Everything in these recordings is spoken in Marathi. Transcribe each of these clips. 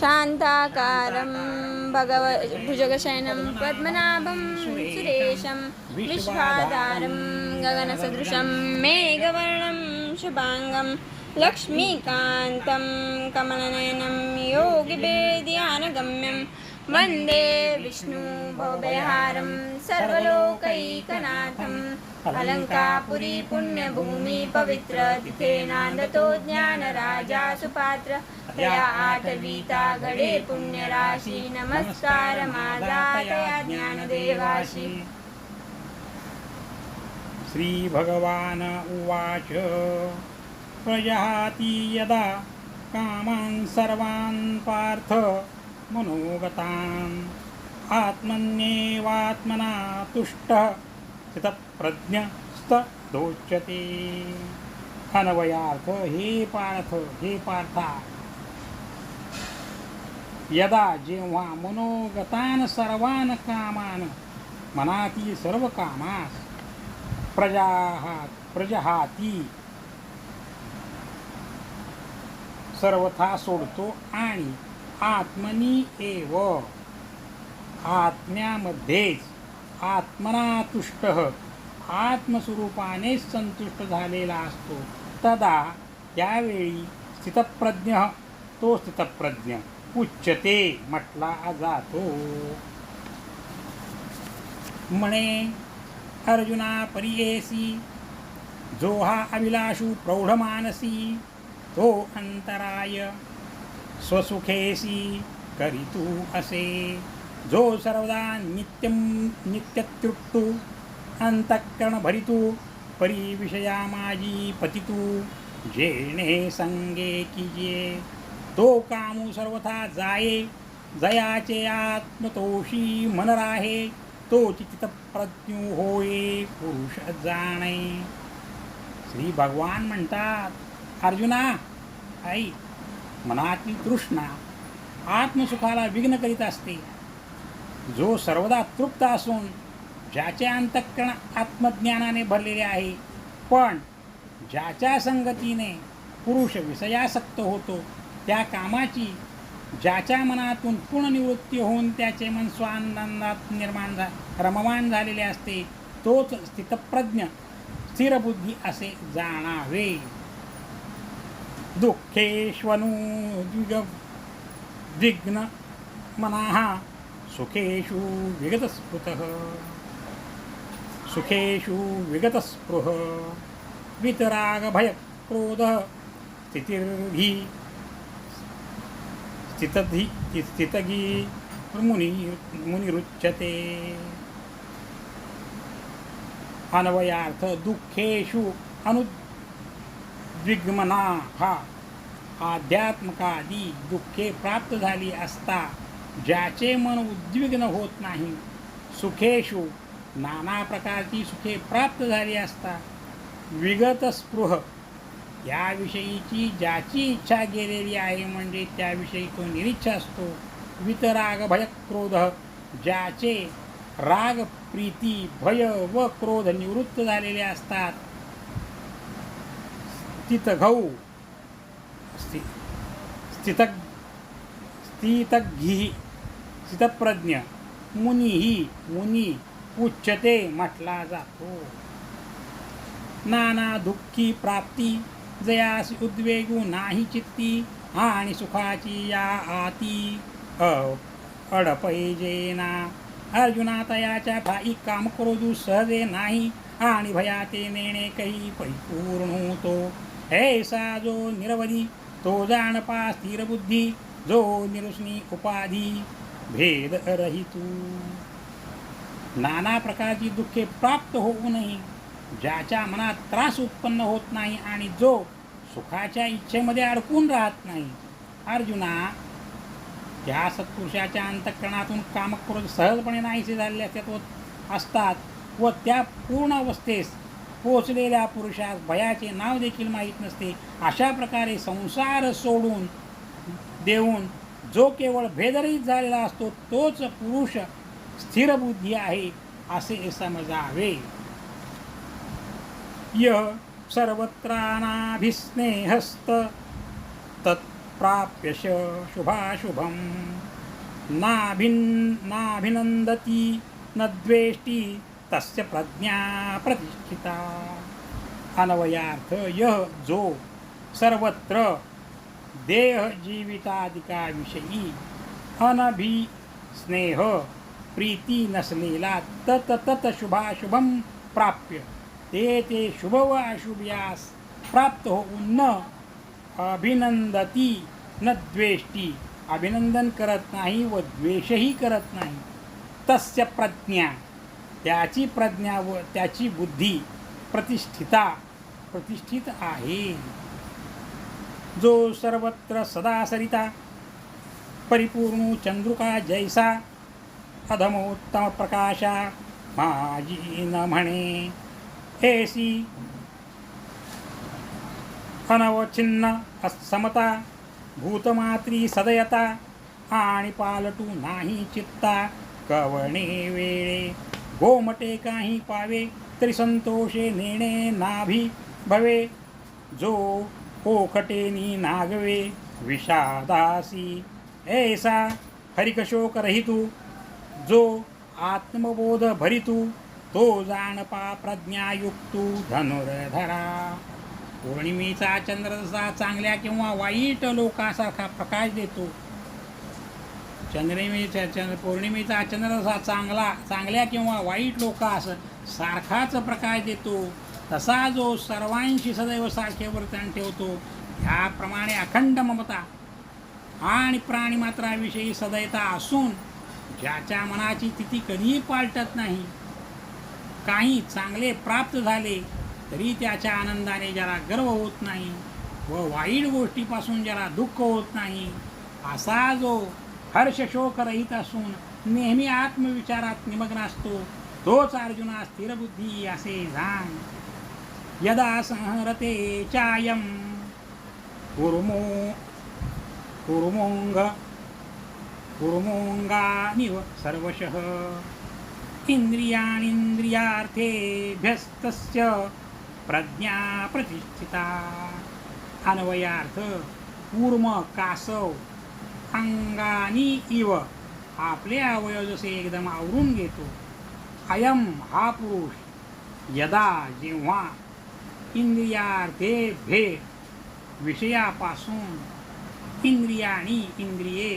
शान्ताकारं भगव भुजगशयनं पद्मनाभं सुरेशं विश्वाधारं गगनसदृशं मेघवर्णं शुभाङ्गं लक्ष्मीकान्तं कमलनयनं योगिवेद्यानगम्यं वन्दे विष्णुभवभयहारं सर्वलोकैकनाथम् अलङ्कापुरी पुण्यभूमि पवित्र तिथे नान्दतो ज्ञानराजा सुपात्र या आठवीता गडे पुण्यराशी नमस्कार माझा तया ज्ञानदेवाशी. श्रीभगवान उवाच। प्रजहाति यदा कामान् सर्वान् पार्थ मनोगतान्। आत्मन्येवात्मना तुष्टः स्थितप्रज्ञस्तदोच्यते अनवयार्थ हे पार्थ हे पार्था यदा जेव्हा मनोगतान सर्वान कामान मनाती सर्व कामास प्रजाहा प्रजहाती सर्वथा सोडतो आणि आत्मनी एव आत्म्यामध्येच आत्मना तुष्ट आत्मस्वरूपानेच संतुष्ट झालेला असतो. तदा त्यावेळी स्थितप्रज्ञ तो स्थितप्रज्ञ. उच्चते म्हटला जातो. म्हणे अर्जुना परियेसी जो हा अभिलाषू प्रौढमानसी तो अंतराय स्वसुखेसी करितू असे. जो सर्वदा नित्यम नित्यतृप्तु अंतःकरण भरितू परी विषया माझी पतितू जेणे संगे किजे. तो कामू सर्वथा जाये जयाचे आत्मतोषी मन राहे तो चित्त प्रज्ञू होये पुरुष जाणे. श्री भगवान म्हणतात अर्जुना आई मनातील तृष्णा आत्मसुखाला विघ्न करीत असते. जो सर्वदा तृप्त असून ज्याचे अंतःकरण आत्मज्ञानाने भरलेले आहे पण ज्याच्या संगतीने पुरुष विषयासक्त होतो त्या कामाची ज्याच्या मनातून पूर्ण निवृत्ती होऊन त्याचे मन स्वानंदात निर्माण झा रमवान झालेले असते तोच स्थितप्रज्ञ स्थिरबुद्धी असे जाणावे. दुःखेष्वनु द्विग विघ्न मनाहा सुखेषु विगतस्पृतः सुखेषु विगतस्पृह। वितरागभयक्रोधः स्थितिर्हि स्थितधि स्थितगी मुनि मुनिरुच्यते। अन्वयार्थ दुःखेषु अनुद्विग्मना हा आध्यात्मकादी दुःखे प्राप्त झाली असता ज्याचे मन उद्विग्न होत नाही सुखेषु नाना प्रकारची सुखे प्राप्त झाली असता विगतस्पृह याविषयीची ज्याची इच्छा गेलेली आहे म्हणजे त्याविषयी तो निरीच्छ असतो. वितराग भय क्रोध ज्याचे राग प्रीती भय व क्रोध निवृत्त झालेले असतात. स्थितघौ स्थि स्थित स्थितघी स्थितप्रज्ञ मुनीही मुनी उच्चते म्हटला जातो. नाना दुःखी प्राप्ती जयास उद्वेगू नाही चित्ती आणि सुखाची या आती. अडपैजेना. अर्जुना तयाच्या भाई काम क्रोधू सहजे नाही आणि भयाते नेणे काही परिपूर्ण होतो. ऐसा जो निरवधी तो जाणपा स्थिर बुद्धी जो निरुष्णी उपाधी. भेद रहितू. नाना प्रकारची दुःखे प्राप्त होऊनही ज्याच्या मनात त्रास उत्पन्न होत नाही आणि जो सुखाच्या इच्छेमध्ये अडकून राहत नाही. अर्जुना त्या सत्पुरुषाच्या अंतकरणातून कामक्रोध सहजपणे नाहीसे झालेले असतात असतात व त्या पूर्ण अवस्थेस पोचलेल्या पुरुषास भयाचे नाव देखील माहीत नसते अशा प्रकारे संसार सोडून देऊन जो केवळ भेदरहित झालेला असतो तोच पुरुष स्थिर बुद्धी आहे असे समजावे. य सर्वत्रानाभिस्नेहस्त तत् प्राप्य श शुभाशुभं नाभिन् नाभिनन्दति न द्वेष्टि तस्य प्रज्ञा प्रतिष्ठिता। अनवयार्थ यह जो सर्वत्र देह जीवितादिकाविषयी अनभि स्नेह प्रीती नसलेला तत तत शुभाशुभम प्राप्य। ते ते शुभ व अशुभयास प्राप्त होऊन न अभिनंदती न द्वेष्टी। अभिनंदन करत नाही व द्वेषही करत नाही. तस्य प्रज्ञा त्याची प्रज्ञा व त्याची बुद्धी प्रतिष्ठिता प्रतिष्ठित आहे. जो सर्वत्र सदा सरिता परिपूर्ण चंद्रुका जैसा अधमोत्तम प्रकाशा माझी न म्हणे। एसी अनवचिन्न असमता भूतमात्री सदयता आणि पालटू नाही चित्ता कवणे वेळे गोमटे काही पावे तरी संतोषे नेणे नाभी भवे जो ओखटेनी नागवे विषादासी ऐसा हरिकशोक रहितू जो आत्मबोध भरितू तो जाणपा प्रज्ञायुक्तू धनुर्धरा. पौर्णिमेचा चंद्र जसा चांगल्या किंवा वाईट लोकासारखा प्रकाश देतो. चंद्रिमेचा चंद्र पौर्णिमेचा चंद्र जसा चांगला चांगल्या किंवा वाईट लोकास सारखाच प्रकाश देतो. तसा जो सर्वांशी सदैव सारखे वर्तन ठेवतो ह्याप्रमाणे अखंड ममता आणि प्राणीमात्राविषयी सदैता असून ज्याच्या मनाची तिथी कधीही पालटत नाही. काही चांगले प्राप्त झाले तरी त्याच्या आनंदाने ज्याला गर्व होत नाही व वाईट गोष्टीपासून ज्याला दुःख होत नाही असा जो हर्षशोकरहित रहित असून नेहमी आत्मविचारात निमग्न असतो तोच अर्जुना स्थिरबुद्धी असे जाण. यदा संहरते चायम. कुर्मो कुर्मोंग कुर्मोंगानिव सर्वशः. इंद्रियाणींद्रियार्थेभ्यस्तस्य प्रज्ञा प्रतिष्ठिता। अन्वयार्थ कूर्म कासव अंगानी इव आपले अवयव जसे एकदम आवरून घेतो अयम हा पुरुष यदा जेव्हा इंद्रियार्थे भेद विषयापासून इंद्रियाणी इंद्रिये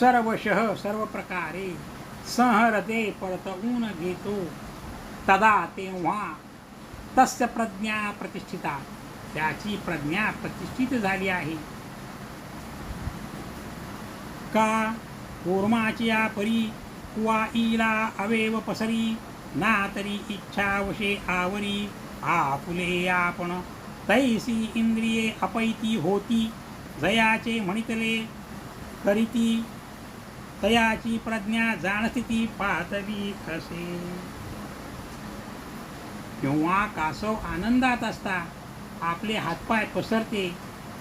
सर्वशः सर्व प्रकारे संहरते परतवून घेतो. तदा तेव्हा तस्य प्रज्ञा प्रतिष्ठिता. त्याची प्रज्ञा प्रतिष्ठित झाली आहे. का? कूर्माची या परी कुवा इला अवेव पसरी ना तरी इच्छावशे आवरी. आपुले आपण तैसी इंद्रिये अपैती होती. जयाचे म्हणितले करीती तयाची प्रज्ञा जाणस्थिती पाहतवी खसे. किंवा कासव आनंदात असता आपले हातपाय पसरते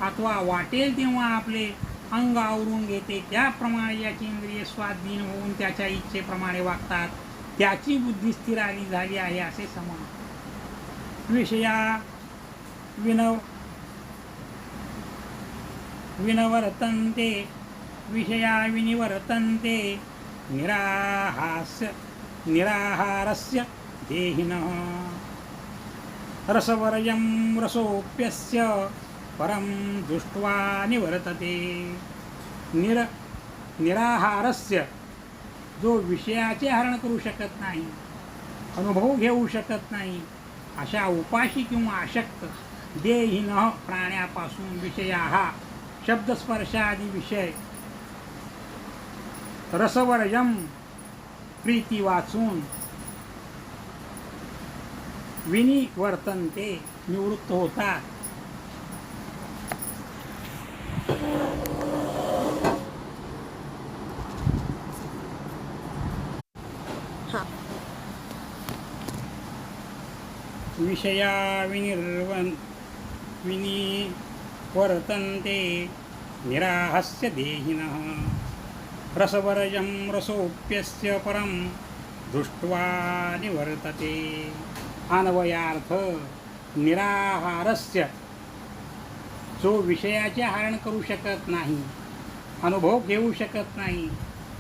अथवा वाटेल तेव्हा आपले अंग आवरून घेते. त्याप्रमाणे याची इंद्रिय स्वाधीन होऊन त्याच्या इच्छेप्रमाणे वागतात. त्याची बुद्धी स्थिर आली झाली आहे असे समज विषया विनव विनवर्तन ते विषया विनिवर्तन्ते निराहास्य निराहारस्य देहिनः। रसवर्यं रसोप्यस्य परं दृष्ट्वा निवर्तते। निर निराहारस्य जो विषयाचे हरण करू शकत नाही अनुभव घेऊ शकत नाही अशा उपाशी किंवा अशक्त देहीन प्राण्यापासून विषया हा शब्दस्पर्शादी विषय रसवर्यम प्रीती वाचून विनिवर्तनते निवृत्त होतात हा। विषया विनिर्वन विनिवर्तन्ते निराहस्य देहिनः। रसवरजं रसोप्यस्य परं दृष्ट्वा निवर्तते। अन्वयार्थ निराहारस्य। जो विषयाचे हरण करू शकत नाही अनुभव घेऊ शकत नाही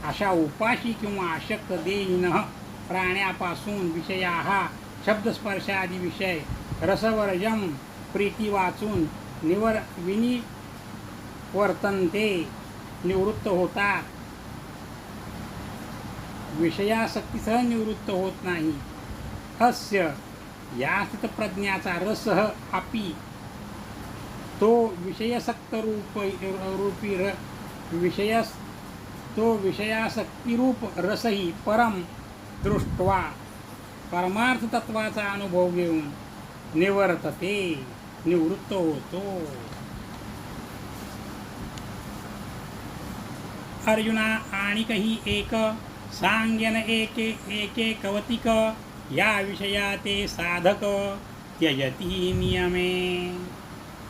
अशा उपाशी किंवा आशक्त देईन प्राण्यापासून विषया हा शब्दस्पर्शादी विषय रसवर्जम प्रीती वाचून निवर विनिवर्तनते निवृत्त होतात। विषयासक्तीसह निवृत्त होत नाही. अस्य या स्थितप्रज्ञाचा रसह अपि तो विषयसक्त रूप रूपी र विषयस तो विषयासक्तीरूप रसही परम दृष्ट्वा परमार्थ तत्वाचा अनुभव घेऊन निवर्तते निवृत्त होतो. अर्जुना आणि काही एक सांग्यन एके एके कवतिक या विषया ते साधक त्यजती नियमे.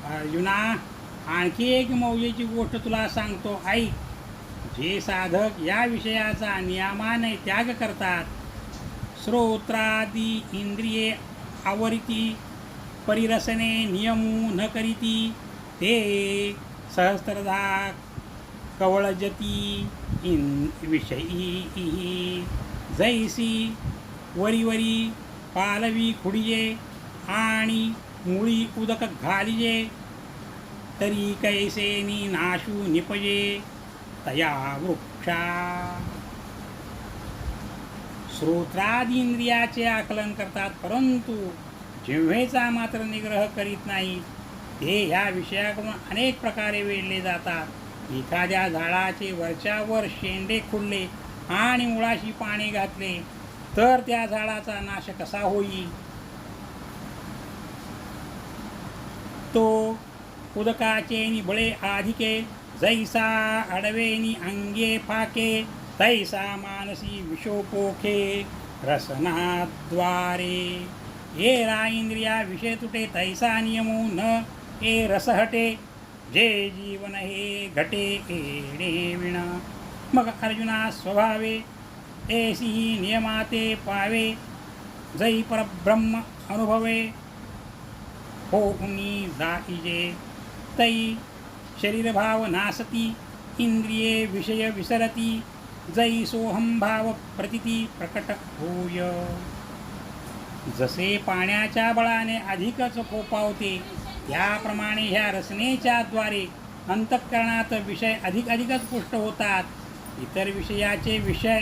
अर्जुना आणखी एक मौजेची गोष्ट तुला सांगतो ऐक. जे साधक या विषयाचा नियमाने त्याग करतात श्रोत्रादी इंद्रिये आवरिती परिरसने नियमू न करीती ते सहस्त्रधा कवळजती. विषयी जैसी वरीवरी पालवी खुडिये आणि मुळी उदक घालिजे तरी कैसेनी नाशू निपजे तया वृक्षा श्रोत्रादिंद्रियाचे आकलन करतात परंतु जिव्हेचा मात्र निग्रह करीत नाही ते ह्या विषयाकडून अनेक प्रकारे वेढले जातात. एखाद्या झाडाचे वरच्यावर शेंडे खुडले आणि मुळाशी पाणी घातले तर त्या झाडाचा नाश कसा होईल? तो उदकाचे निबळे आधिके जैसा अडवेनी अंगे फाके तैसा मानसी विषोपोखे रसनाद्वारे. ये रा इंद्रिया विषय तुटे तैसा नियमो न ए रसहटे जे जीवन हे घटे एणे विणा. मग अर्जुना स्वभावे ऐसी नियमाते पावे. जै परब्रह्म अनुभवे. होहुनी दाहिजे. तै शरीरभाव नासती इंद्रिये विषय विसरती. जै सोहम भाव प्रतिती प्रकट होय. जसे पाण्याच्या बळाने अधिकच फोपावते याप्रमाणे ह्या रचनेच्या द्वारे अंतःकरणात विषय अधिक अधिकच पुष्ट होतात. इतर विषयाचे विषय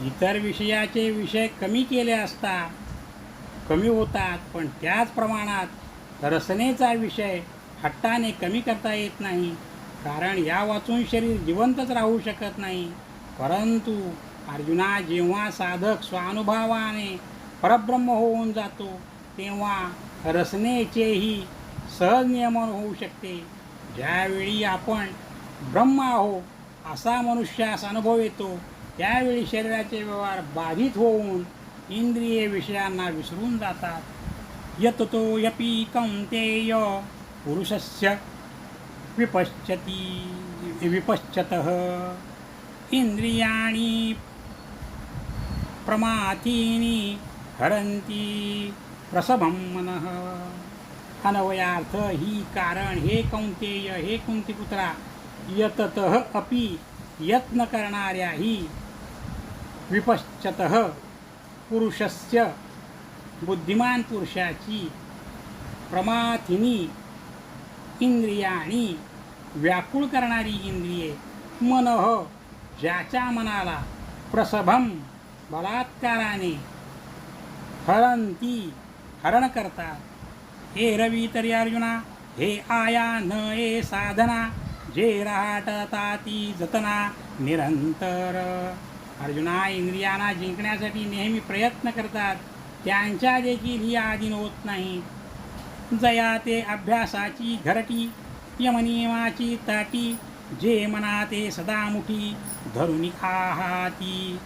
इतर विषयाचे विषय कमी केले असता कमी होतात पण त्याच प्रमाणात रचनेचा विषय हट्टाने कमी करता येत नाही. कारण या वाचून शरीर जिवंतच राहू शकत नाही. परंतु अर्जुना जेव्हा साधक स्वानुभवाने परब्रह्म होऊन जातो तेव्हा रचनेचेही सहज नियमन होऊ शकते. ज्यावेळी आपण ब्रह्म आहो असा मनुष्यास अनुभव येतो त्यावेळी शरीराचे व्यवहार बाधित होऊन इंद्रिय विषयांना विसरून जातात. यततो यपि कौंतेय पुरुषस्य विपश्यती विपश्यतः. इंद्रियाणी प्रमाथीनी हरंती प्रसभं मनः। अनवयार्थ ही कारण हे कौंतेय हे कुंतीपुत्रा यतत अपि यत्न करणाऱ्या ही विपश्चत पुरुषस्य बुद्धिमान पुरुषाची प्रमाथिनी इंद्रियाणी व्याकुळ करणारी इंद्रिये मनः ज्याच्या मनाला प्रसभम बलात्काराने हरंती हरण करता हे रवी तरी अर्जुना हे आया न हे साधना। जे राहटता ती जतना निरंतर। अर्जुना इंद्रियांना जिंकण्यासाठी नेहमी प्रयत्न करतात. त्यांच्या देखील ही आधीन होत नाही. जया ते अभ्यासाची घरटी यमनियमाची ताटी जे मना ते सदा मुठी धरुनी आहाती।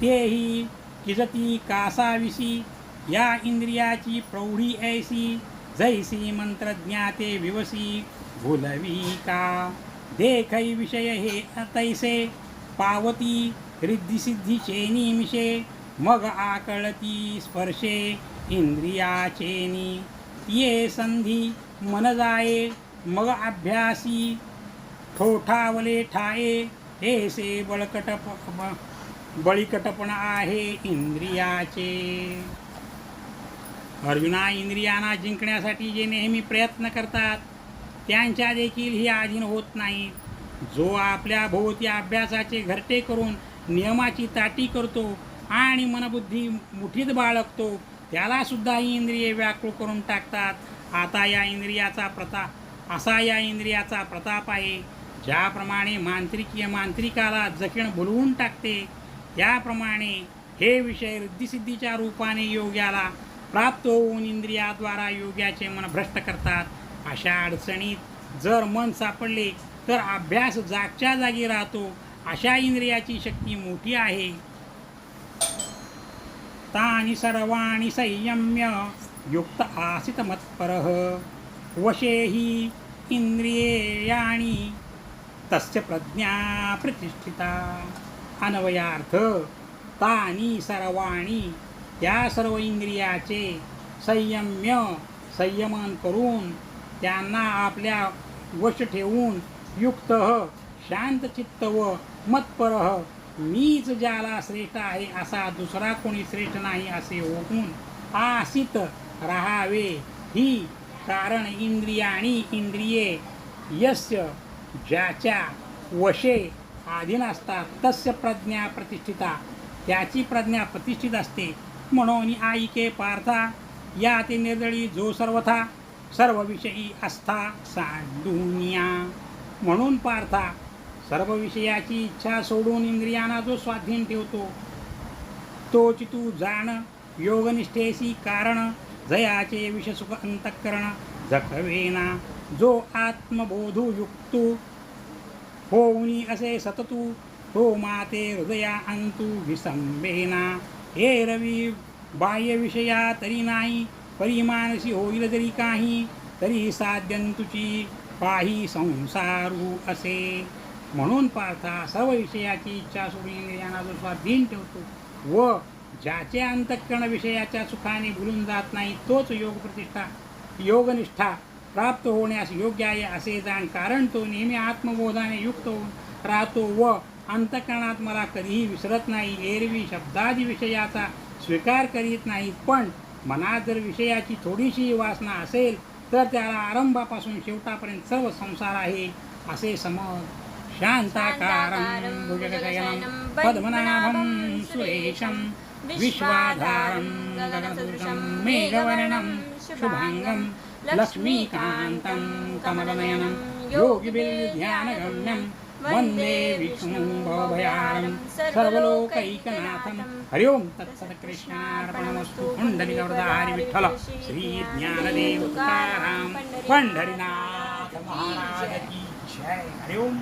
तेही किजती कासाविषी या इंद्रियाची प्रौढी ऐसी जैसी मंत्रज्ञाते विवसी भुलवी का? देखै विषय हे तैसे पावती रिद्धिसिद्धीचे निमिषे मग आकळती स्पर्शे इंद्रियाचेनी ये संधी मन जाये मग अभ्यासी ठोठावले ठाये हेसे बळकटप ब- बळीकटपण आहे इंद्रियाचे। अर्जुना इंद्रियांना जिंकण्यासाठी जे नेहमी प्रयत्न करतात त्यांच्या देखील ही अधीन होत नाही. जो आपल्या भोवती अभ्यासाचे घरटे करून नियमाची ताटी करतो आणि मनबुद्धी मुठीत बाळगतो त्यालासुद्धा ही इंद्रिये व्याकुळ करून टाकतात. आता या इंद्रियाचा प्रताप असा या इंद्रियाचा प्रताप आहे ज्याप्रमाणे मांत्रिकीय मांत्रिकाला जखीण भुलवून टाकते त्याप्रमाणे हे विषय रिद्धिसिद्धीच्या रूपाने योग्याला प्राप्त होऊन इंद्रियाद्वारा योग्याचे मन भ्रष्ट करतात. अशा अडचणीत जर मन सापडले तर अभ्यास जागच्या जागी राहतो. अशा इंद्रियाची शक्ती मोठी आहे. तानि सर्वाणि संयम्य युक्त आसित मत्परः. वशे हि इंद्रियाणि तस्य प्रज्ञा प्रतिष्ठिता. अन्वयार्थ तानी सर्वाणी त्या सर्व इंद्रियाचे संयम्य संयमन करून त्यांना आपल्या वश ठेवून युक्त शांतचित्त व मतपर मीच ज्याला श्रेष्ठ आहे असा दुसरा कोणी श्रेष्ठ नाही असे होऊन आसित राहावे. ही कारण इंद्रियाणी इंद्रिये यस्य ज्याच्या वशे अधीन असतात तस्य प्रज्ञा प्रतिष्ठिता. त्याची प्रज्ञा प्रतिष्ठित असते म्हणून आईके पार्था या ते निर्दळी जो सर्वथा सर्व विषयी आस्था सांडुनिया. म्हणून पार्था सर्व विषयाची इच्छा सोडून इंद्रियांना जो स्वाधीन ठेवतो तोच तू जाण योगनिष्ठेसी कारण जयाचे विषसुख अंतःकरण जखवेना जो आत्मबोधू युक्तू होऊनी असे सततू हो माते हृदया अंतू विसंबेना हे रवी बाह्य विषया तरी नाही परिमानसी होईल जरी काही तरी साध्यंतुची पाही संसारू असे. म्हणून पार्था सर्व विषयाची इच्छा सोडून इंद्रियांना जो स्वाधीन ठेवतो व ज्याचे अंतःकरण विषयाच्या सुखाने भुलून जात नाही तोच योग प्रतिष्ठा योगनिष्ठा प्राप्त होण्यास योग्य आहे असे जाण कारण तो नेहमी आत्मबोधाने युक्त होऊन राहतो व अंतकरणात मला कधीही विसरत नाही एरवी शब्दादी विषयाचा स्वीकार करीत नाही. पण मनात जर विषयाची थोडीशी वासना असेल तर त्याला आरंभापासून शेवटापर्यंत सर्व संसार आहे असे समज शांताकारं भुजगशयनं पद्मनाभं सुरेशं विश्वाधारं गगनसदृशं मेघवर्णं शुभाङ्गं लक्ष्मीकान्तं कमलनयनं योगिभिर्ध्यानगम्यं वन्दे विष्णुं भवभयानं सर्वलोकैकनाथं हरि ओं तत्सत्कृष्णार्पणमस्तु पुण्डलिकवरदारि विठ्ठल। श्रीज्ञानदेव तुकाराम पंढरीनाथ महाराज की जय। हरि ओं।